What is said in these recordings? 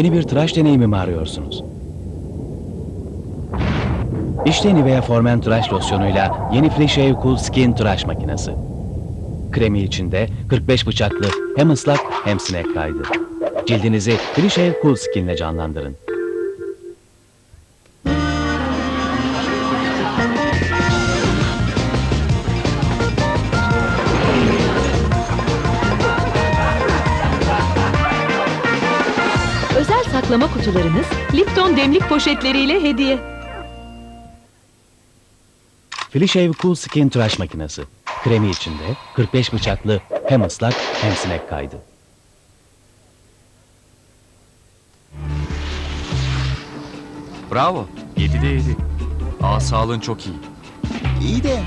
Yeni bir tıraş deneyimi mi arıyorsunuz? İşte Nivea Formen tıraş losyonuyla yeni Free Cool Skin tıraş makinesi. Kremi içinde 45 bıçaklı hem ıslak hem sinek kaydı. Cildinizi Free Cool Skin ile canlandırın. Saklama kutularınız Lipton demlik poşetleriyle hediye. Free Shave Cool Skin tıraş makinesi. Kremi içinde 45 bıçaklı hem ıslak hem sinek kaydı. Bravo. 7'de 7. Aa sağlığın çok iyi. İyi de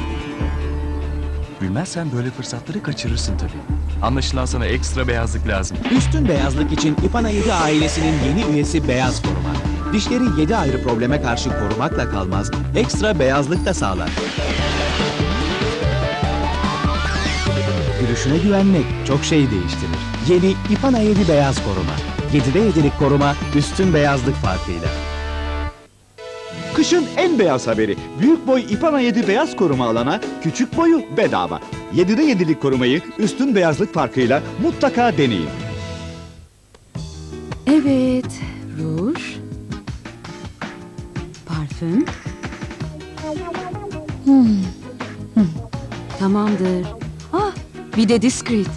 Bilmezsen böyle fırsatları kaçırırsın tabii. Anlaşılan sana ekstra beyazlık lazım. üstün beyazlık için İpana 7 ailesinin yeni üyesi Beyaz Koruma. Dişleri 7 ayrı probleme karşı korumakla kalmaz, ekstra beyazlık da sağlar. Gülüşüne güvenmek çok şey değiştirir. Yeni İpana 7 Beyaz Koruma. 7'de 7'lik koruma üstün beyazlık farkıyla. Kışın en beyaz haberi. Büyük boy İpana 7 beyaz koruma alana küçük boyu bedava. 7'de 7'lik korumayı üstün beyazlık farkıyla mutlaka deneyin. Evet, ruj, parfüm. Hmm. hmm, Tamamdır. Ah, bir de discreet.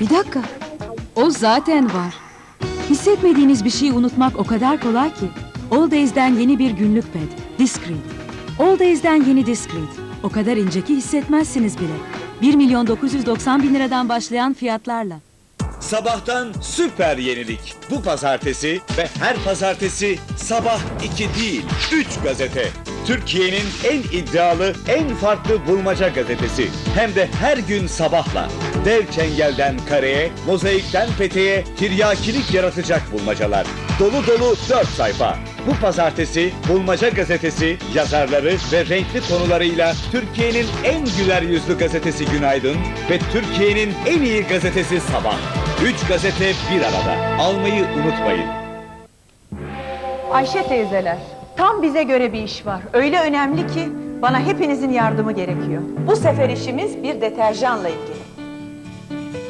Bir dakika. O zaten var. Hissetmediğiniz bir şeyi unutmak o kadar kolay ki. All Days'den yeni bir günlük ped. Discreet. All Days'den yeni discreet. O kadar ince ki hissetmezsiniz bile. 1 milyon 990 bin liradan başlayan fiyatlarla. Sabahtan süper yenilik. Bu pazartesi ve her pazartesi sabah 2 değil 3 gazete. Türkiye'nin en iddialı, en farklı bulmaca gazetesi. Hem de her gün sabahla. Dev çengelden kareye, mozaikten peteğe, tiryakilik yaratacak bulmacalar. Dolu dolu 4 sayfa. Bu pazartesi Bulmaca Gazetesi yazarları ve renkli konularıyla Türkiye'nin en güler yüzlü gazetesi Günaydın ve Türkiye'nin en iyi gazetesi Sabah. 3 gazete bir arada. Almayı unutmayın. Ayşe teyzeler, tam bize göre bir iş var. Öyle önemli ki bana hepinizin yardımı gerekiyor. Bu sefer işimiz bir deterjanla ilgili.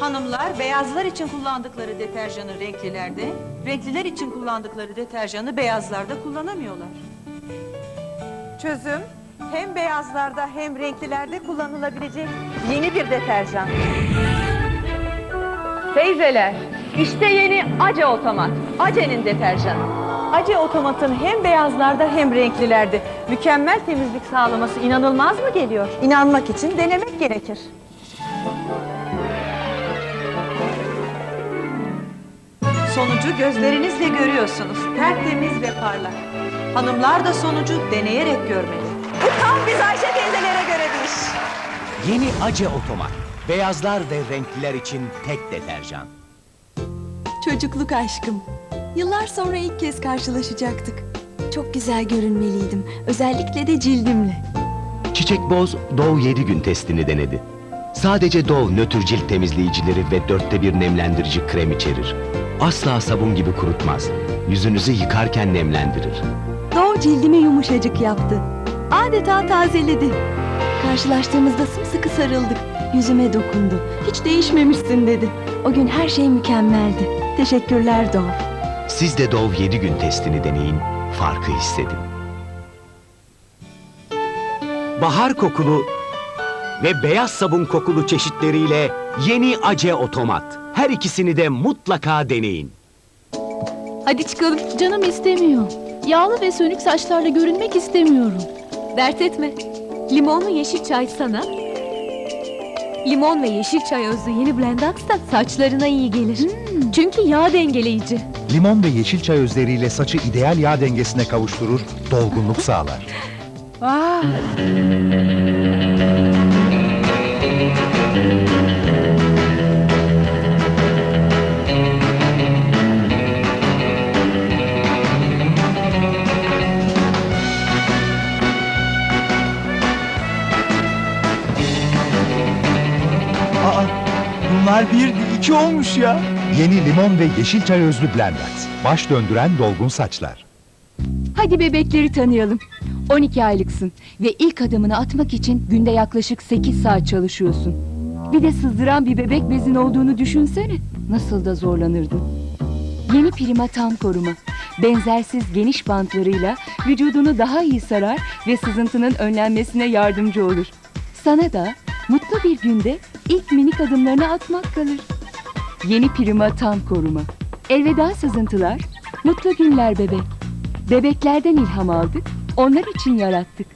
Hanımlar beyazlar için kullandıkları deterjanı renklilerde, renkliler için kullandıkları deterjanı beyazlarda kullanamıyorlar. Çözüm hem beyazlarda hem renklilerde kullanılabilecek yeni bir deterjan. Teyzeler, işte yeni Ace Otomat. Ace'nin deterjanı. Ace Otomat'ın hem beyazlarda hem renklilerde mükemmel temizlik sağlaması inanılmaz mı geliyor? İnanmak için denemek gerekir. Sonucu gözlerinizle görüyorsunuz. Tertemiz ve parlak. Hanımlar da sonucu deneyerek görmeli. Bu tam biz Ayşe teyzelere göre bir iş. Yeni Ace Otomat. Beyazlar ve renkliler için tek deterjan. Çocukluk aşkım. Yıllar sonra ilk kez karşılaşacaktık. Çok güzel görünmeliydim. Özellikle de cildimle. Çiçek Boz Dove 7 gün testini denedi. Sadece Dove nötr cilt temizleyicileri ve dörtte bir nemlendirici krem içerir. Asla sabun gibi kurutmaz. Yüzünüzü yıkarken nemlendirir. Dove cildimi yumuşacık yaptı. Adeta tazeledi. Karşılaştığımızda sımsıkı sarıldık. Yüzüme dokundu. Hiç değişmemişsin dedi. O gün her şey mükemmeldi. Teşekkürler Dove. Siz de Dove 7 gün testini deneyin, farkı hissedin. Bahar kokulu ve beyaz sabun kokulu çeşitleriyle yeni Ace Otomat. Her ikisini de mutlaka deneyin. Hadi çıkalım. Canım istemiyor. Yağlı ve sönük saçlarla görünmek istemiyorum. Dert etme. Limonlu yeşil çay sana. Limon ve yeşil çay özlü yeni Blendax da saçlarına iyi gelir. Çünkü yağ dengeleyici. Limon ve yeşil çay özleriyle saçı ideal yağ dengesine kavuşturur, dolgunluk sağlar. Aa, Bunlar bir, iki olmuş ya. Yeni limon ve yeşil çay özlü Blendax. Baş döndüren dolgun saçlar. Hadi bebekleri tanıyalım. 12 aylıksın ve ilk adımını atmak için günde yaklaşık 8 saat çalışıyorsun. Bir de sızdıran bir bebek bezin olduğunu düşünsene. Nasıl da zorlanırdın. Yeni Prima tam koruma. Benzersiz geniş bantlarıyla vücudunu daha iyi sarar ve sızıntının önlenmesine yardımcı olur. Sana da mutlu bir günde ilk minik adımlarını atmak kalır. Yeni Prima tam koruma. Elveda sızıntılar, mutlu günler bebek. Bebeklerden ilham aldık, onlar için yarattık.